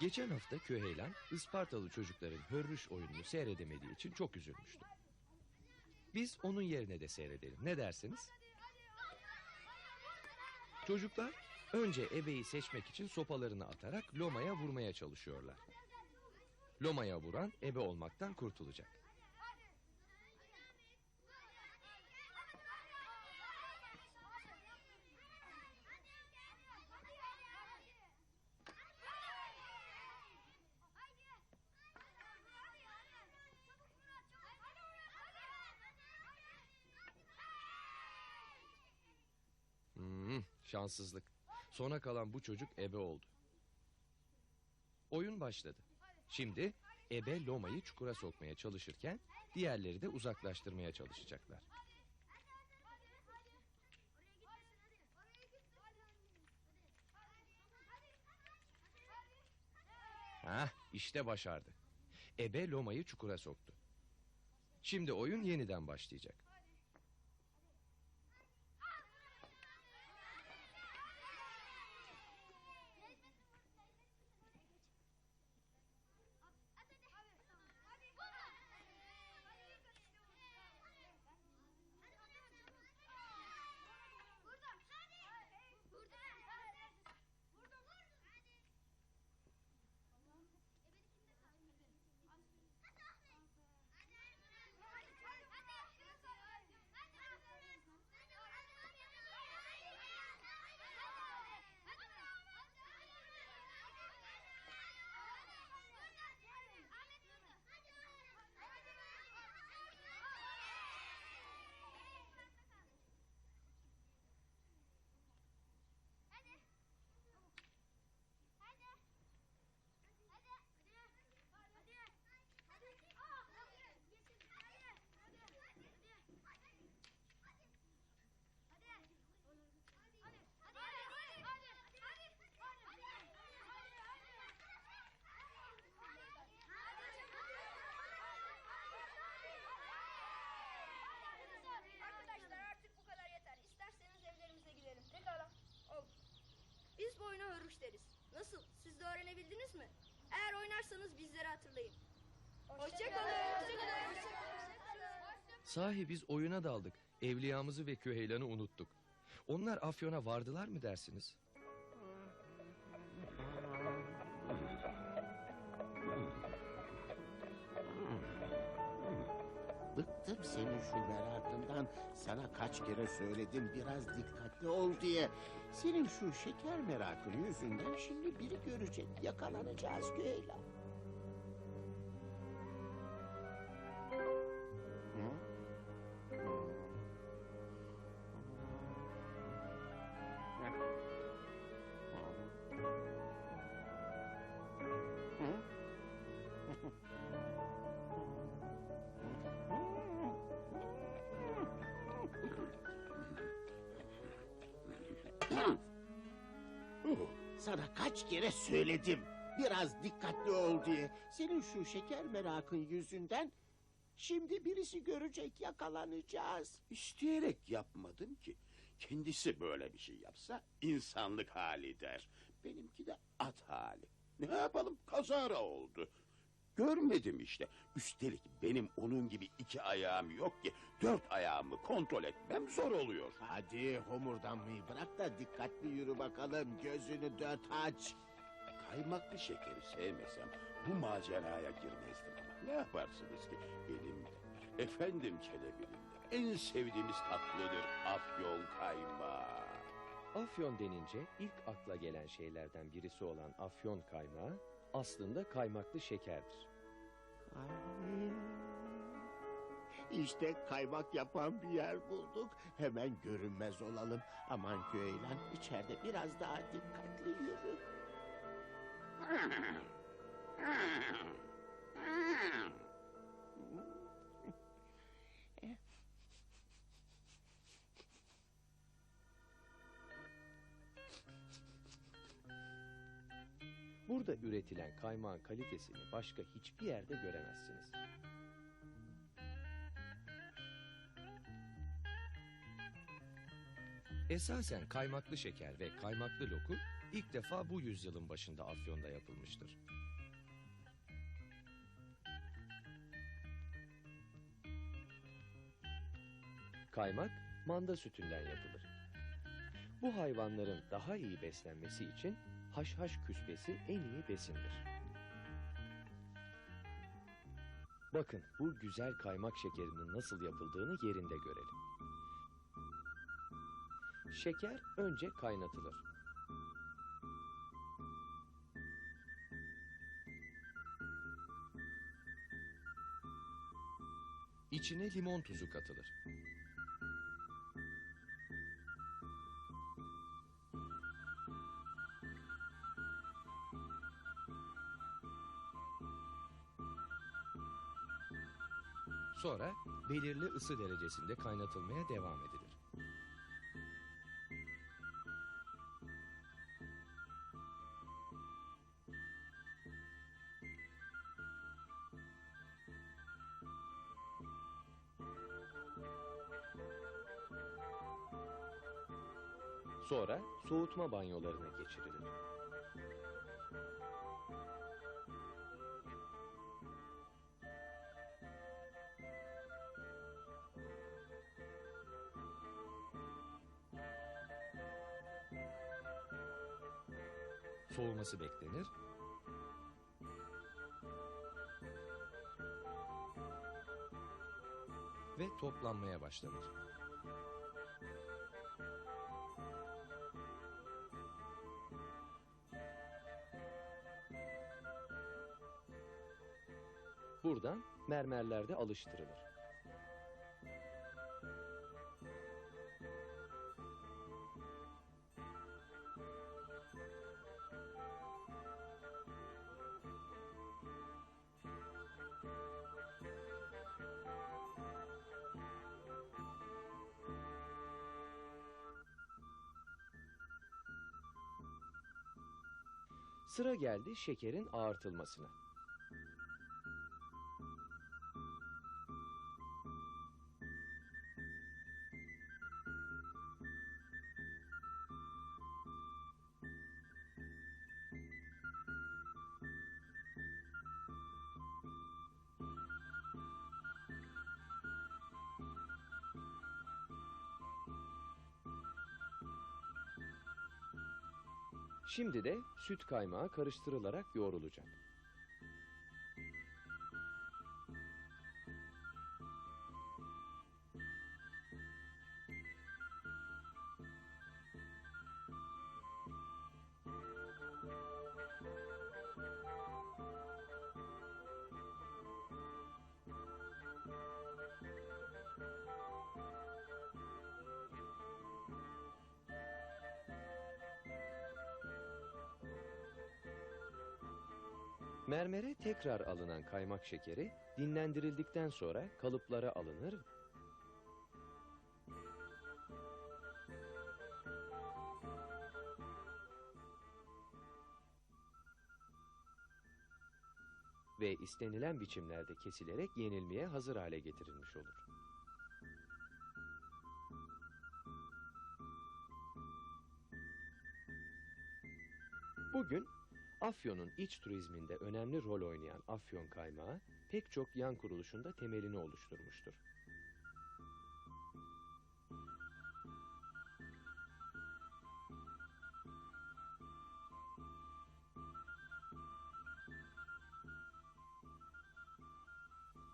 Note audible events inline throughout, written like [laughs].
Geçen hafta Köheylan Ispartalı çocukların hörrüş oyununu seyredemediği için çok üzülmüştü. Biz onun yerine de seyredelim. Ne dersiniz? Çocuklar önce ebeyi seçmek için sopalarını atarak Loma'ya vurmaya çalışıyorlar. Loma'ya vuran ebe olmaktan kurtulacak. Şanssızlık. Sona kalan bu çocuk ebe oldu. Oyun başladı. Şimdi ebe Loma'yı çukura sokmaya çalışırken diğerleri de uzaklaştırmaya çalışacaklar. Ha, işte başardı. Ebe Loma'yı çukura soktu. Şimdi oyun yeniden başlayacak. Hörüş deriz. Nasıl? Siz de öğrenebildiniz mi? Eğer oynarsanız bizleri hatırlayın. Hoşçakalın. Hoşçakalın. Sahi biz oyuna daldık. Evliyamızı ve Küheylan'ı unuttuk. Onlar Afyon'a vardılar mı dersiniz? Senin şu merakından. Sana kaç kere söyledim biraz dikkatli ol diye. Senin şu şeker merakın yüzünden şimdi biri görecek. Yakalanacağız Güeyla. Sana kaç kere söyledim. Biraz dikkatli ol diye. Senin şu şeker merakın yüzünden şimdi birisi görecek yakalanacağız. İsteyerek yapmadım ki. Kendisi böyle bir şey yapsa insanlık hali der. Benimki de at hali. Ne yapalım kazara oldu. Görmedim işte. Üstelik benim onun gibi iki ayağım yok ki. Dört ayağımı kontrol etmem zor oluyor. Hadi homurdanmayı bırak da dikkatli yürü bakalım. Gözünü dört aç. Kaymaklı şekeri sevmesem bu maceraya girmezdim ama. Ne yaparsınız ki benim de, efendim kelebeğim de en sevdiğimiz tatlıdır afyon kaymağı. Afyon denince ilk akla gelen şeylerden birisi olan afyon kaymağı aslında kaymaklı şekerdir. Ay. İşte kaymak yapan bir yer bulduk. Hemen görünmez olalım. Aman Güeylan içeride biraz daha dikkatli yürü. [laughs] Burada üretilen kaymağın kalitesini başka hiçbir yerde göremezsiniz. Esasen kaymaklı şeker ve kaymaklı lokum ilk defa bu yüzyılın başında Afyon'da yapılmıştır. Kaymak manda sütünden yapılır. Bu hayvanların daha iyi beslenmesi için haşhaş küspesi en iyi besindir. Bakın bu güzel kaymak şekerinin nasıl yapıldığını yerinde görelim. Şeker önce kaynatılır. İçine limon tuzu katılır. Belirli ısı derecesinde kaynatılmaya devam edilir. Sonra soğutma banyolarına geçirilir. Soğuması beklenir. Ve toplanmaya başlanır. Buradan mermerlerde alıştırılır. Sıra geldi şekerin ağartılmasına. Şimdi de süt kaymağı karıştırılarak yoğrulacak. Mermere tekrar alınan kaymak şekeri dinlendirildikten sonra kalıplara alınır ve istenilen biçimlerde kesilerek yenilmeye hazır hale getirilmiş olur. Bugün Afyon'un iç turizminde önemli rol oynayan Afyon kaymağı pek çok yan kuruluşunda temelini oluşturmuştur.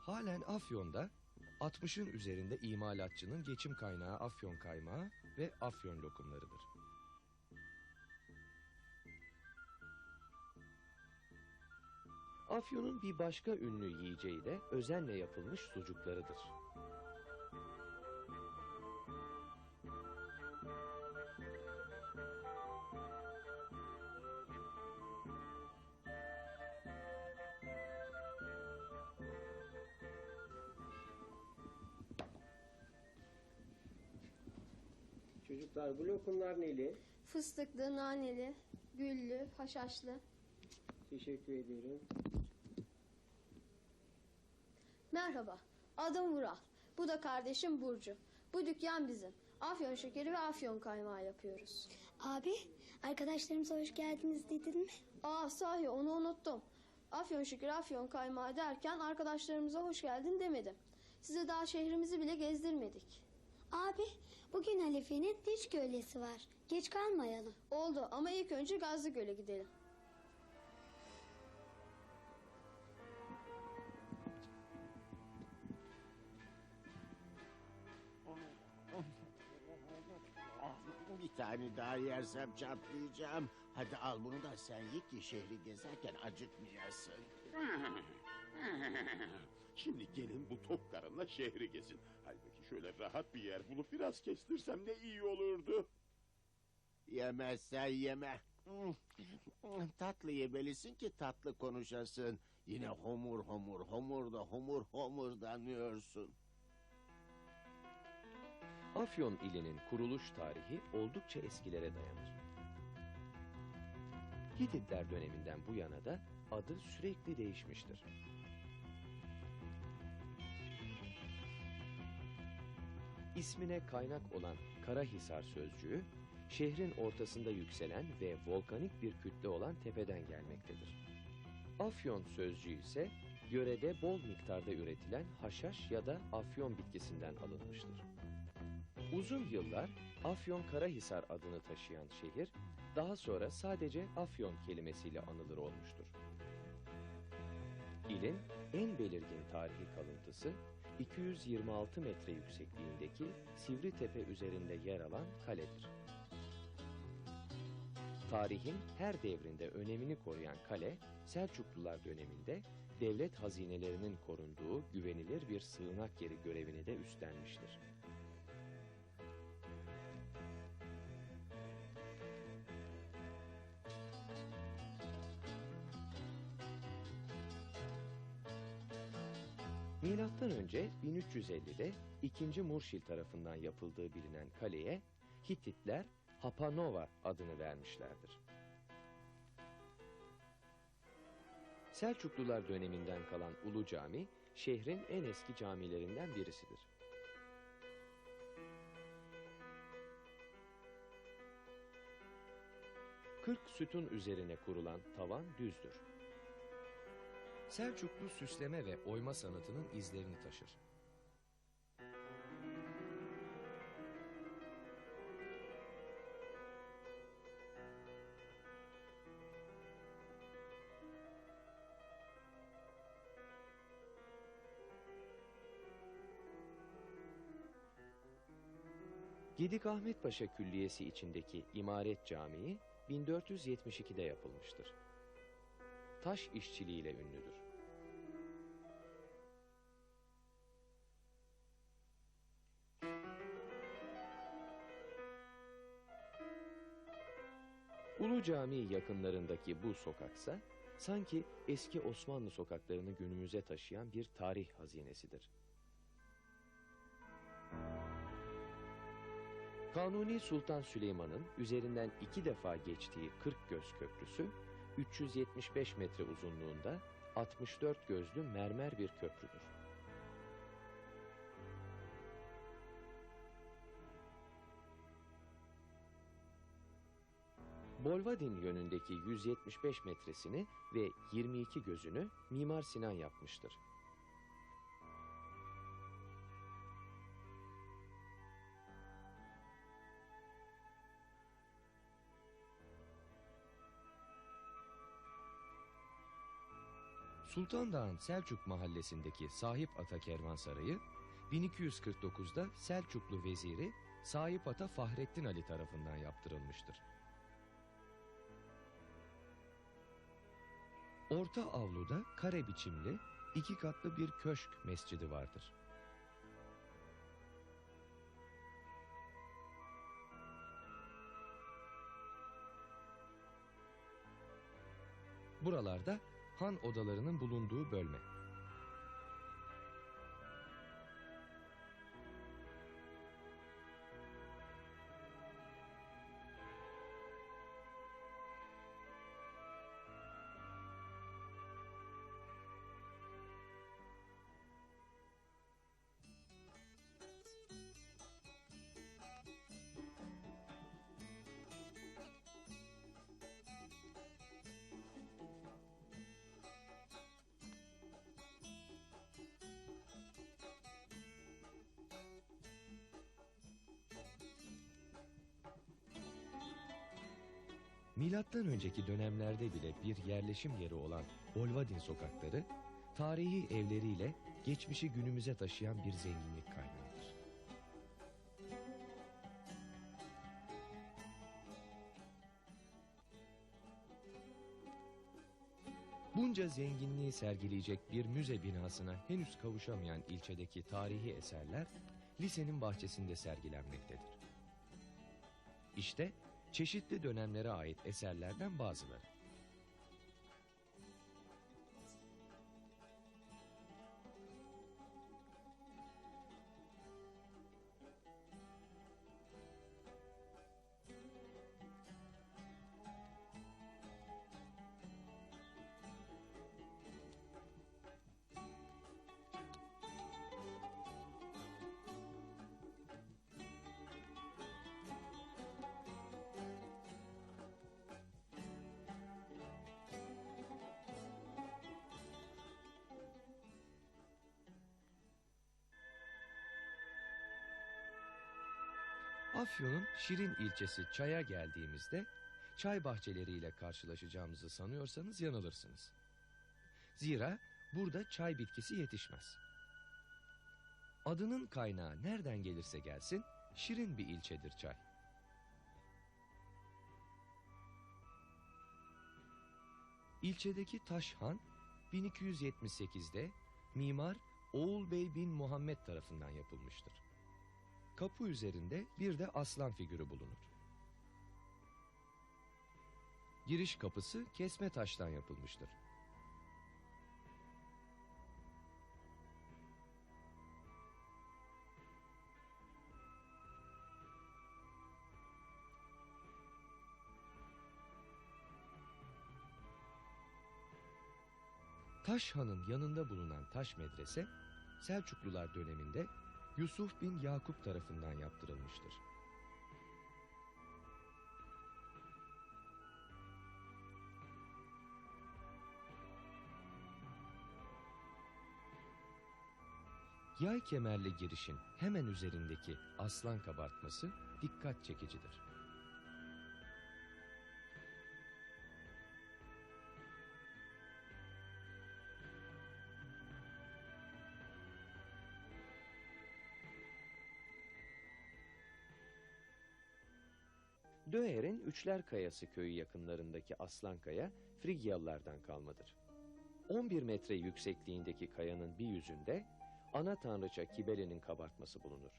Halen Afyon'da 60'ın üzerinde imalatçının geçim kaynağı Afyon kaymağı ve Afyon lokumlarıdır. Afyon'un bir başka ünlü yiyeceği de özenle yapılmış sucuklarıdır. Çocuklar bu lokumlar neli? Fıstıklı, naneli, güllü, haşhaşlı. Teşekkür ederim. Merhaba, adım Vural. Bu da kardeşim Burcu. Bu dükkan bizim. Afyon şekeri ve afyon kaymağı yapıyoruz. Abi, arkadaşlarımıza hoş geldiniz dedin mi? Aa sahi onu unuttum. Afyon şükür afyon kaymağı derken arkadaşlarımıza hoş geldin demedim. Size daha şehrimizi bile gezdirmedik. Abi, bugün Halife'nin diş gölesi var. Geç kalmayalım. Oldu ama ilk önce Gazlı Göl'e gidelim. Tane daha yersem çatlayacağım. Hadi al bunu da sen ye ki şehri gezerken acıkmayasın. [laughs] Şimdi gelin bu tok karınla şehri gezin. Halbuki şöyle rahat bir yer bulup biraz kestirsem ne iyi olurdu. Yemezsen yeme. Tatlı yemelisin ki tatlı konuşasın. Yine homur homur homur da homur homurdanıyorsun. Afyon ilinin kuruluş tarihi oldukça eskilere dayanır. Hititler döneminden bu yana da adı sürekli değişmiştir. İsmine kaynak olan Karahisar sözcüğü, şehrin ortasında yükselen ve volkanik bir kütle olan tepeden gelmektedir. Afyon sözcüğü ise yörede bol miktarda üretilen haşhaş ya da afyon bitkisinden alınmıştır. Uzun yıllar Afyon Karahisar adını taşıyan şehir, daha sonra sadece Afyon kelimesiyle anılır olmuştur. İlin en belirgin tarihi kalıntısı, 226 metre yüksekliğindeki Sivri Tepe üzerinde yer alan kaledir. Tarihin her devrinde önemini koruyan kale, Selçuklular döneminde devlet hazinelerinin korunduğu güvenilir bir sığınak yeri görevini de üstlenmiştir. Milattan önce 1350'de 2. Murşil tarafından yapıldığı bilinen kaleye Hititler Hapanova adını vermişlerdir. Selçuklular döneminden kalan Ulu Cami, şehrin en eski camilerinden birisidir. Kırk sütun üzerine kurulan tavan düzdür. Selçuklu süsleme ve oyma sanatının izlerini taşır. Gedik Ahmet Paşa Külliyesi içindeki İmaret Camii 1472'de yapılmıştır. Taş işçiliğiyle ünlüdür. Ulu yakınlarındaki bu sokaksa sanki eski Osmanlı sokaklarını günümüze taşıyan bir tarih hazinesidir. Kanuni Sultan Süleyman'ın üzerinden iki defa geçtiği 40 göz köprüsü 375 metre uzunluğunda 64 gözlü mermer bir köprüdür. Bolvadin yönündeki 175 metresini ve 22 gözünü Mimar Sinan yapmıştır. Sultan Dağ'ın Selçuk mahallesindeki Sahip Ata Kervansarayı 1249'da Selçuklu veziri Sahip Ata Fahrettin Ali tarafından yaptırılmıştır. Orta avluda kare biçimli iki katlı bir köşk mescidi vardır. Buralarda han odalarının bulunduğu bölme. Milattan önceki dönemlerde bile bir yerleşim yeri olan Olvadin sokakları, tarihi evleriyle geçmişi günümüze taşıyan bir zenginlik kaynağıdır. Bunca zenginliği sergileyecek bir müze binasına henüz kavuşamayan ilçedeki tarihi eserler lisenin bahçesinde sergilenmektedir. İşte çeşitli dönemlere ait eserlerden bazıları. Afyon'un Şirin ilçesi Çay'a geldiğimizde çay bahçeleriyle karşılaşacağımızı sanıyorsanız yanılırsınız. Zira burada çay bitkisi yetişmez. Adının kaynağı nereden gelirse gelsin şirin bir ilçedir Çay. İlçedeki Taşhan 1278'de mimar Oğul Bey bin Muhammed tarafından yapılmıştır. Kapı üzerinde bir de aslan figürü bulunur. Giriş kapısı kesme taştan yapılmıştır. Taş Han'ın yanında bulunan taş medrese Selçuklular döneminde Yusuf bin Yakup tarafından yaptırılmıştır. Yay kemerli girişin hemen üzerindeki aslan kabartması dikkat çekicidir. Döher'in Üçler Kayası köyü yakınlarındaki Aslankaya Frigyalılardan kalmadır. 11 metre yüksekliğindeki kayanın bir yüzünde ana tanrıça Kibele'nin kabartması bulunur.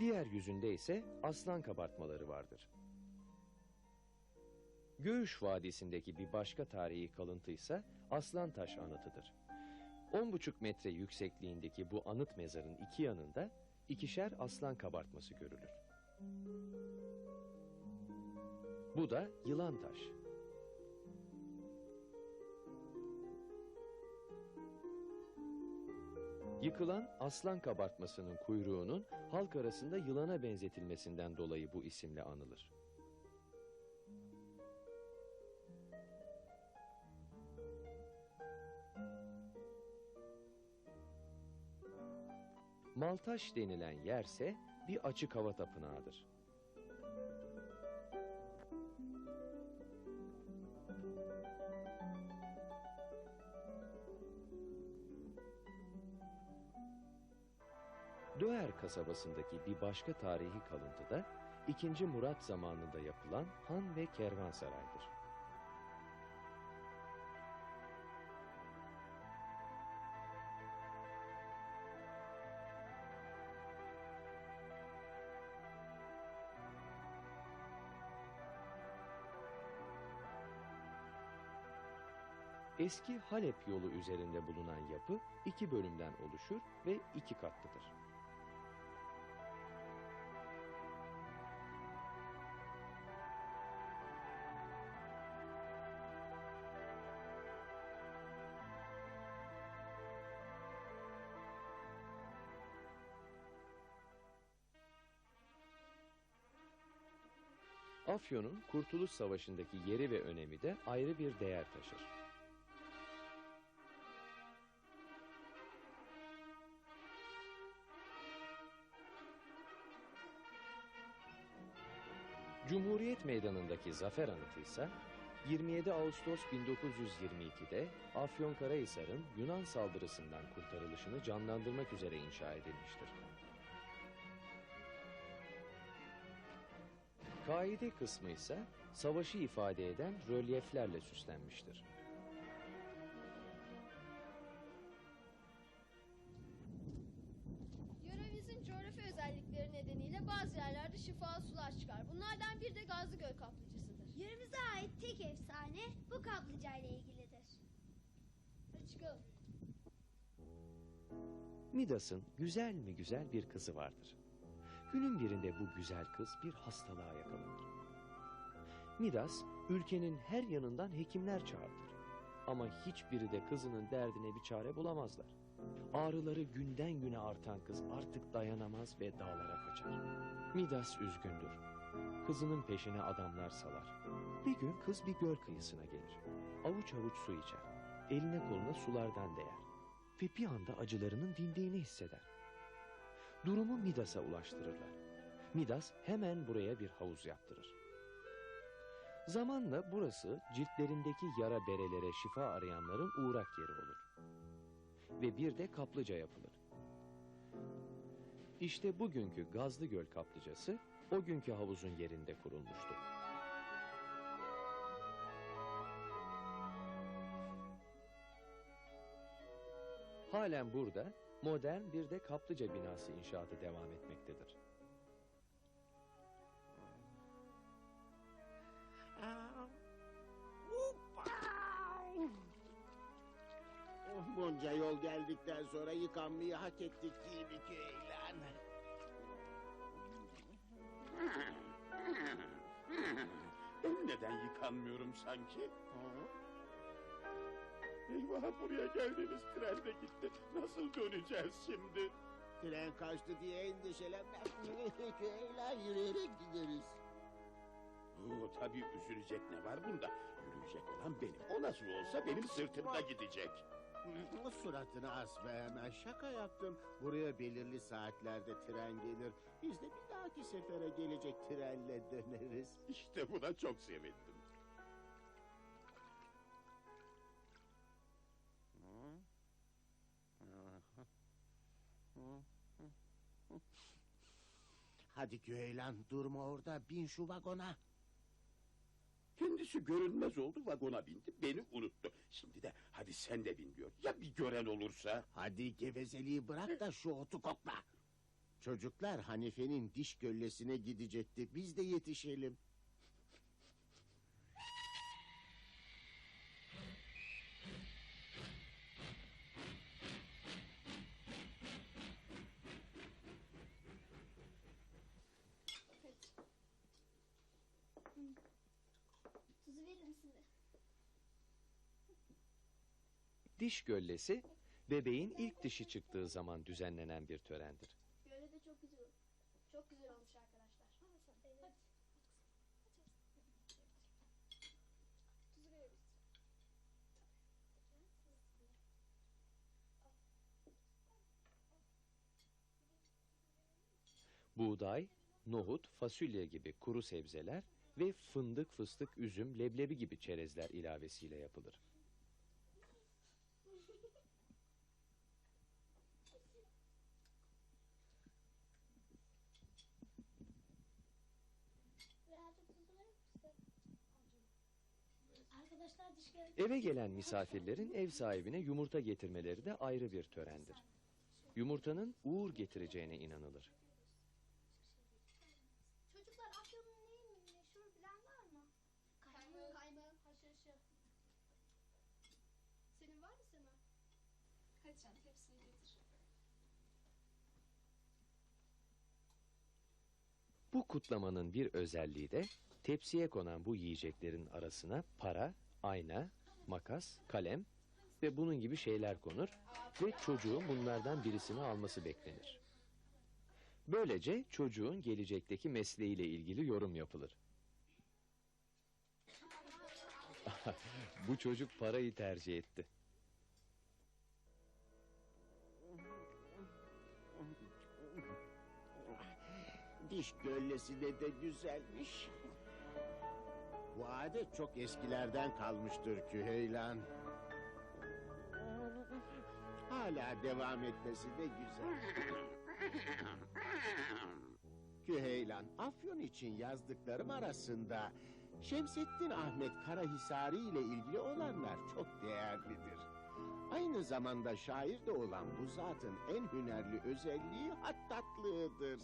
Diğer yüzünde ise aslan kabartmaları vardır. Göğüş Vadisi'ndeki bir başka tarihi kalıntı ise Aslan Taş anıtıdır. 10,5 metre yüksekliğindeki bu anıt mezarın iki yanında ikişer aslan kabartması görülür. Bu da yılan taş. Yıkılan aslan kabartmasının kuyruğunun halk arasında yılana benzetilmesinden dolayı bu isimle anılır. Maltaş denilen yerse bir açık hava tapınağıdır. Döğer kasabasındaki bir başka tarihi kalıntı da 2. Murat zamanında yapılan han ve kervansaraydır. Eski Halep yolu üzerinde bulunan yapı iki bölümden oluşur ve iki katlıdır. Afyon'un Kurtuluş Savaşı'ndaki yeri ve önemi de ayrı bir değer taşır. Cumhuriyet Meydanı'ndaki zafer anıtı ise 27 Ağustos 1922'de Afyonkarahisar'ın Yunan saldırısından kurtarılışını canlandırmak üzere inşa edilmiştir. Kaide kısmı ise savaşı ifade eden rölyeflerle süslenmiştir. Bunlardan biri de Gazlı Göl kaplıcasıdır. Yöremize ait tek efsane bu kaplıca ile ilgilidir. Hadi çıkalım. Midas'ın güzel mi güzel bir kızı vardır. Günün birinde bu güzel kız bir hastalığa yakalanır. Midas ülkenin her yanından hekimler çağırır. Ama hiçbiri de kızının derdine bir çare bulamazlar. Ağrıları günden güne artan kız artık dayanamaz ve dağlara kaçar. Midas üzgündür. Kızının peşine adamlar salar. Bir gün kız bir göl kıyısına gelir. Avuç avuç su içer. Eline koluna sulardan değer ve bir anda acılarının dindiğini hisseder. Durumu Midas'a ulaştırırlar. Midas hemen buraya bir havuz yaptırır. Zamanla burası ciltlerindeki yara berelere şifa arayanların uğrak yeri olur. Ve bir de kaplıca yapılır. İşte bugünkü Gazlıgöl kaplıcası o günkü havuzun yerinde kurulmuştur. Halen burada modern bir de kaplıca binası inşaatı devam etmektedir. Bunca yol geldikten sonra yıkanmayı hak ettik değil mi Keylan? Ben neden yıkanmıyorum sanki? Eyvah buraya geldiğimiz tren de gitti. Nasıl döneceğiz şimdi? Tren kaçtı diye endişelenme. [laughs] Keylan yürüyerek gideriz. Oo, tabii üzülecek ne var bunda? Yürüyecek olan benim. O nasıl olsa benim sırtımda gidecek. Suratını asma hemen şaka yaptım. Buraya belirli saatlerde tren gelir. Biz de bir dahaki sefere gelecek trenle döneriz. İşte buna çok sevindim. Hadi Güeylan durma orada bin şu vagona. Kendisi görünmez oldu vagona bindi beni unuttu. Şimdi de hadi sen de bin diyor. Ya bir gören olursa? Hadi gevezeliği bırak da şu otu kokla. Çocuklar Hanife'nin diş göllesine gidecekti. Biz de yetişelim. Diş göllesi bebeğin ilk dişi çıktığı zaman düzenlenen bir törendir. Göle de çok güzel. Çok güzel olmuş arkadaşlar. Evet. Buğday, nohut, fasulye gibi kuru sebzeler ve fındık, fıstık, üzüm, leblebi gibi çerezler ilavesiyle yapılır. Birazcık tuzu verir misin? Arkadaşlar diş göl... Eve gelen misafirlerin ev sahibine yumurta getirmeleri de ayrı bir törendir. Yumurtanın uğur getireceğine inanılır. Çocuklar Afyon'un neyi meşhur bilen var mı? Kaymağı, kaymağı, haşhaşı. Senin var mı Sema? Hadi canım hepsini getir. Bu kutlamanın bir özelliği de tepsiye konan bu yiyeceklerin arasına para, ayna, makas, kalem ve bunun gibi şeyler konur ve çocuğun bunlardan birisini alması beklenir. Böylece çocuğun gelecekteki mesleğiyle ilgili yorum yapılır. [laughs] bu çocuk parayı tercih etti. Diş göllesi de de güzelmiş. Bu adet çok eskilerden kalmıştır Küheylan. Hala devam etmesi de güzel. Küheylan, Afyon için yazdıklarım arasında Şemsettin Ahmet Karahisari ile ilgili olanlar çok değerlidir. Aynı zamanda şair de olan bu zatın en hünerli özelliği hattatlığıdır.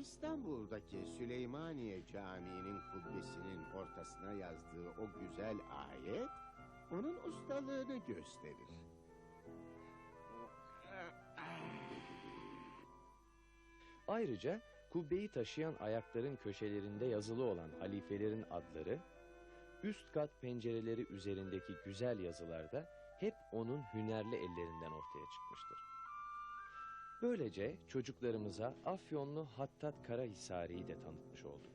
İstanbul'daki Süleymaniye Camii'nin kubbesinin ortasına yazdığı o güzel ayet onun ustalığını gösterir. Ayrıca kubbeyi taşıyan ayakların köşelerinde yazılı olan halifelerin adları, üst kat pencereleri üzerindeki güzel yazılarda hep onun hünerli ellerinden ortaya çıkmıştır. Böylece çocuklarımıza Afyonlu Hattat Karahisari'yi de tanıtmış olduk.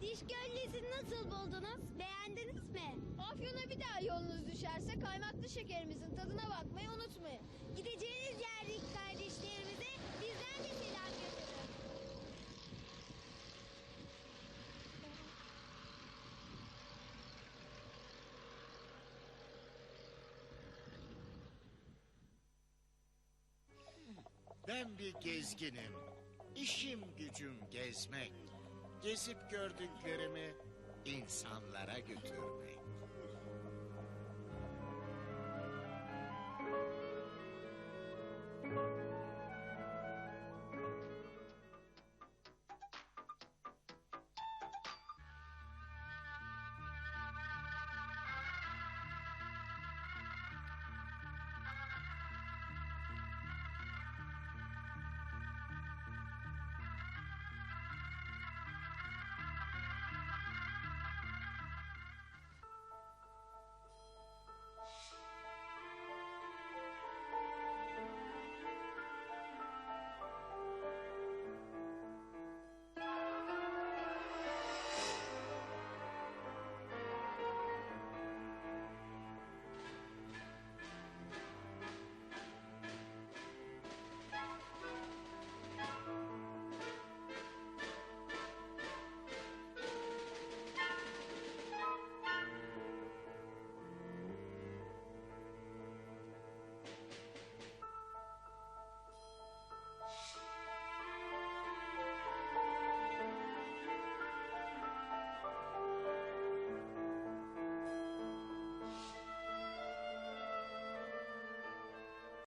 Diş göllesini nasıl buldunuz? Beğendiniz mi? Afyon'a bir daha yolunuz düşerse kaymaklı şekerimizin tadına bakmayı unutmayın. Gideceğiniz Ben bir gezginim. İşim gücüm gezmek. Gezip gördüklerimi insanlara götürmek.